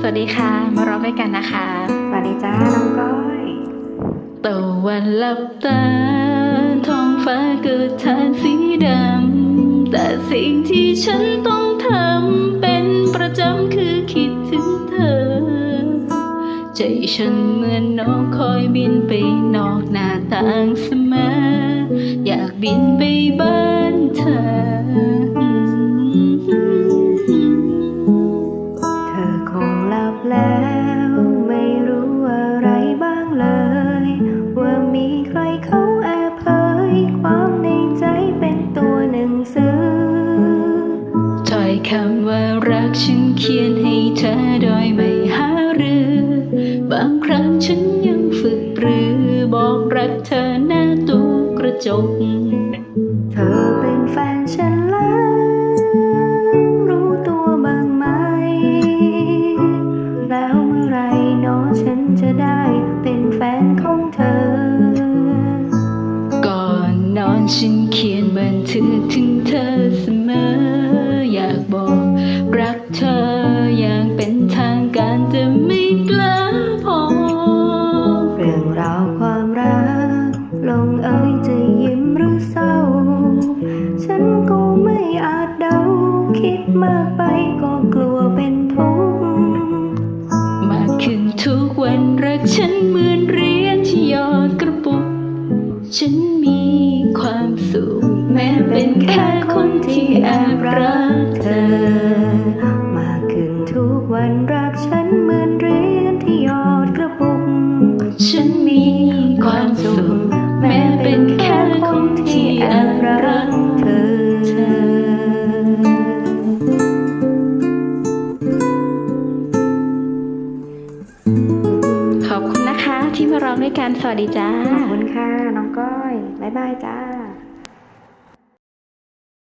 สวัสดีค่ะ มาร้องด้วยกันนะคะ สวัสดีจ้าน้องก้อยตะวันหลับตาท้องฟ้าเกิดทานสีดำ แต่สิ่งที่ฉันต้องทำเป็นประจำคือคิดถึงเธอ ใจฉันเหมือนนกคอยบินไปนอกหน้าต่างเสมอ อยากบินไปบ้าน อยคำว่ารักฉันเขียนให้เธอโดยไม่หาเรือบางครั้งฉันยังฝึกปรือ บอกรักเธอหน้าตู้กระจก เธอเป็นแฟนฉันแล้วรู้ตัวบ้างไหม แล้วเมื่อไหรเนอฉันจะได้เป็นแฟนของเธอ ก่อนนอนฉัน จะยิ้มหรือเศร้า ฉันก็ไม่อาจเดา คิดมากไปก็กลัวเป็นทุกข์มากขึ้นทุกวันรักฉันเหมือนเหรียญที่ยอดกระปุก ฉันมีความสุข แม้เป็นแค่คนที่แอบรักเธอ ที่มาร้องด้วยกันสวัสดีจ้าขอบคุณค่ะ น้องก้อย บ๊ายบายจ้า